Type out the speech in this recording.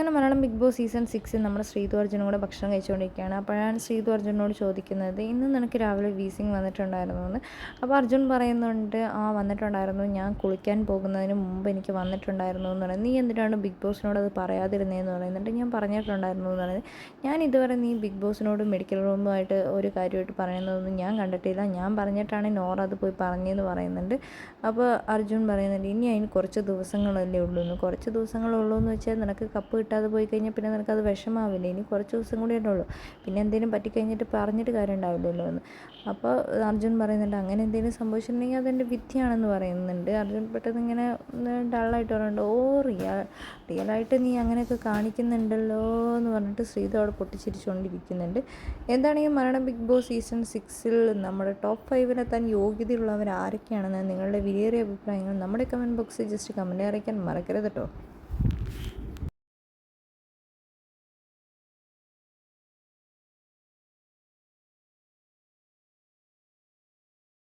അങ്ങനെ Malayalam big boss season സിക്സിൽ നമ്മൾ ശ്രീതു അർജുനും കൂടെ ഭക്ഷണം കഴിച്ചുകൊണ്ടിരിക്കുകയാണ്. അപ്പോഴാണ് ശ്രീതു അർജുനോട് ചോദിക്കുന്നത് ഇന്ന് നിനക്ക് രാവിലെ വീസിങ് വന്നിട്ടുണ്ടായിരുന്നു എന്ന്? അപ്പോൾ അർജുൻ പറയുന്നുണ്ട് ആ വന്നിട്ടുണ്ടായിരുന്നു. ഞാൻ കുളിക്കാൻ പോകുന്നതിന് മുമ്പ് എനിക്ക് വന്നിട്ടുണ്ടായിരുന്നു എന്ന് പറയുന്നത് നീ എന്തിനാണ് ബിഗ് ബോസിനോട് അത് പറയാതിരുന്നതെന്ന് പറയുന്നുണ്ട്. ഞാൻ പറഞ്ഞിട്ടുണ്ടായിരുന്നു എന്ന് പറയുന്നത് ഞാൻ ഇതുവരെ നീ ബിഗ് ബോസിനോട് മെഡിക്കൽ റൂമുമായിട്ട് ഒരു കാര്യമായിട്ട് പറയുന്നതൊന്നും ഞാൻ കണ്ടിട്ടില്ല. ഞാൻ പറഞ്ഞിട്ടാണ് നോറ അത് പോയി പറഞ്ഞതെന്ന് പറയുന്നുണ്ട്. അപ്പോൾ അർജുൻ പറയുന്നുണ്ട് ഇനി അതിന് കുറച്ച് ദിവസങ്ങളല്ലേ ഉള്ളൂ എന്ന്. കുറച്ച് ദിവസങ്ങളുള്ളൂ എന്ന് വെച്ചാൽ നിനക്ക് കപ്പ് കിട്ടാതെ പോയി കഴിഞ്ഞാൽ പിന്നെ നിനക്കത് വിഷമാവില്ല. ഇനി കുറച്ച് ദിവസം കൂടി ഉള്ളൂ. പിന്നെ എന്തെങ്കിലും പറ്റിക്കഴിഞ്ഞിട്ട് പറഞ്ഞിട്ട് കാര്യം ഉണ്ടാവില്ലല്ലോ എന്ന്. അപ്പോൾ അർജുൻ പറയുന്നുണ്ട് അങ്ങനെ എന്തെങ്കിലും സംഭവിച്ചിട്ടുണ്ടെങ്കിൽ അതെന്റെ വിദ്യയാണെന്ന് പറയുന്നുണ്ട്. അർജുൻ പെട്ടെന്ന് ഇങ്ങനെ ഡള്ളായിട്ട് പറയുന്നുണ്ട് ഓ റിയ റിയലായിട്ട് നീ അങ്ങനെയൊക്കെ കാണിക്കുന്നുണ്ടല്ലോ എന്ന് പറഞ്ഞിട്ട് ശ്രീധ അവിടെ പൊട്ടിച്ചിരിച്ചുകൊണ്ടിരിക്കുന്നുണ്ട്. എന്താണെങ്കിൽ മരണം ബിഗ് ബോസ് സീസൺ സിക്സിൽ നമ്മുടെ ടോപ്പ് ഫൈവിലെത്താൻ യോഗ്യതയുള്ളവർ ആരൊക്കെയാണെന്ന് നിങ്ങളുടെ വിലയേറിയ അഭിപ്രായങ്ങൾ നമ്മുടെ കമന്റ് ബോക്സിൽ ജസ്റ്റ് കമന്റ് അറിയിക്കാൻ മറക്കരുത് കേട്ടോ.